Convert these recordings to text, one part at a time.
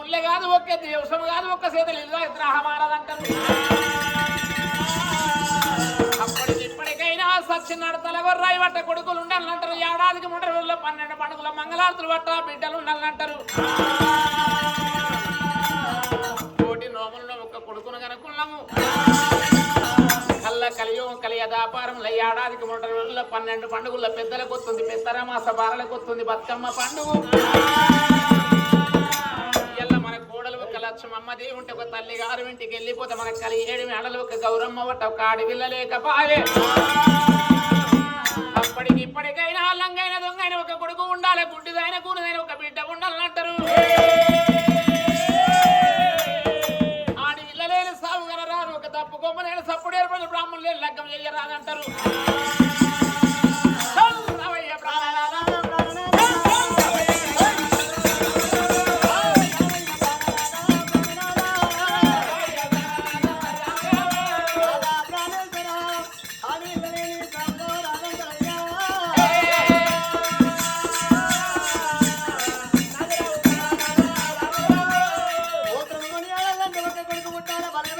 ముళ్ళే కాదు ఒకే దేవసం కాదు ఒక్క సేతలు ఇల్లు గ్రహమారదంటారు అప్పటికి ఇప్పటికైనా సచ్చి నడతల గొర్రాయి పట్ట కొడుకులు ఉండాలంటారు. ఏడాదికి మూడు రోజుల్లో పన్నెండు పండుగల మంగళారతులు పట్ట బిడ్డలు ఉండాలంటారు. కోటి నోములను ఒక్క కొడుకును కనుక్కున్నాము కళ్ళ కలియుగం కలియ వ్యాపారం ఏడాదికి మూడు రోజుల్లో పన్నెండు పండుగల పెద్దలకు వస్తుంది పెద్దరమాస బారలకు వస్తుంది బతుకమ్మ పండుగ. లక్షం ఉంటే ఒక తల్లి గారు ఇంటికి వెళ్ళిపోతే మనకు కలి ఏడు మేడలు ఒక గౌరమ్మ అవ్వట ఒక ఆడవిల్ల లేకపాయే. అప్పటికి ఇప్పటికైనా లంగైన దొంగైన ఒక కొడుకు ఉండాలి గుడ్డిదైన కూనదైన ఒక బిడ్డ ఉండాలంటారు ఆడి ఇల్లలేని సాగు రాదు ఒక తప్పు కొమ్మలేని సప్పుడు ఏర్పడి బ్రాహ్మణులు లగ్గం చెయ్యరాదంటారు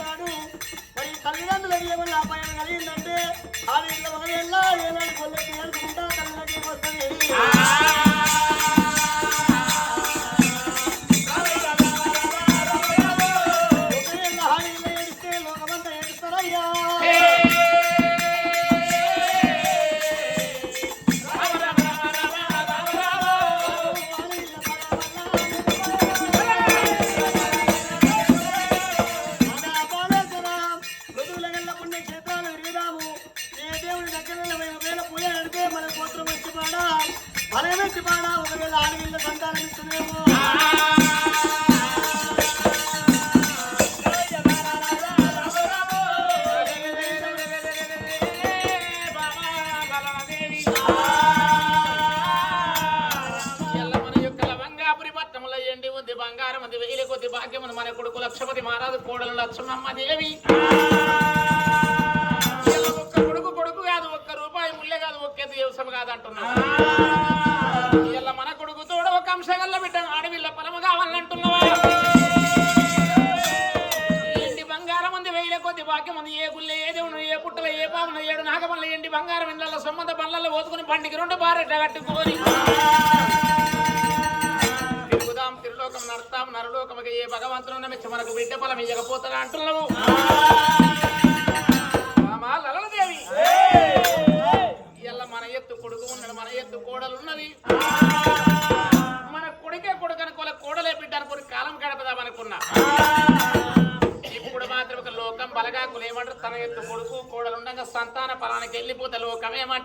వాడు. మరి తల్లిదండ్రులకు ఏమన్నా అపాయం కలిగిందంటే ఆ వీళ్ళ ఒక వేళ ఏనాడు కొల్లెట్టి ఏడుచుకుంటా తల్లికి వస్తుంది. ఒకవేళ ఆడవిల్ల సంతానం ఇస్తున్నామో యొక్క లవంగాపురి పట్టణంలో ఎండి ఉంది బంగారం ఉంది వెయ్యి కొద్ది భాగ్యం మన కొడుకు లక్షపతి మహారాజు కోడలు లక్ష్మమ్మ దేవి. అంశగల్ల బిడ్డ ఆడవిల్ల పొలము కావాలంటున్నావా? ఎండి బంగారం ఉంది? వెయ్యి కొద్ది భాగ్యం ఉంది. ఏ గుళ్ళే ఏ దేవుడు ఏ పుట్టల ఏ పామున ఏడు నాగమల్ల ఎండి బంగారం? ఇళ్ళ సొమ్మంత బండ్లలో పోతుకుని బండికి రెండు బారెట్ట కట్టుకొని. తిరుగుదాం తిరులోకం నడతాం నరలోకముకి. ఏ భగవంతుడు నమ్మించి మనకు బిడ్డ పొలం ఇయ్యకపోతాడు అంటున్నావు? మన ఎత్తు కొడుకు ఉన్నాడు మన ఎత్తు కోడలు ఉన్నది. కాలం అనుకున్నా ఇప్పుడు మాత్రం ఒక లోకం బలగాకులు ఏమంటారు? తన ఎత్తు కొడుకు కోడలుండగా సంతాన పలానికి వెళ్ళిపోతే లోకం ఏమంటారు?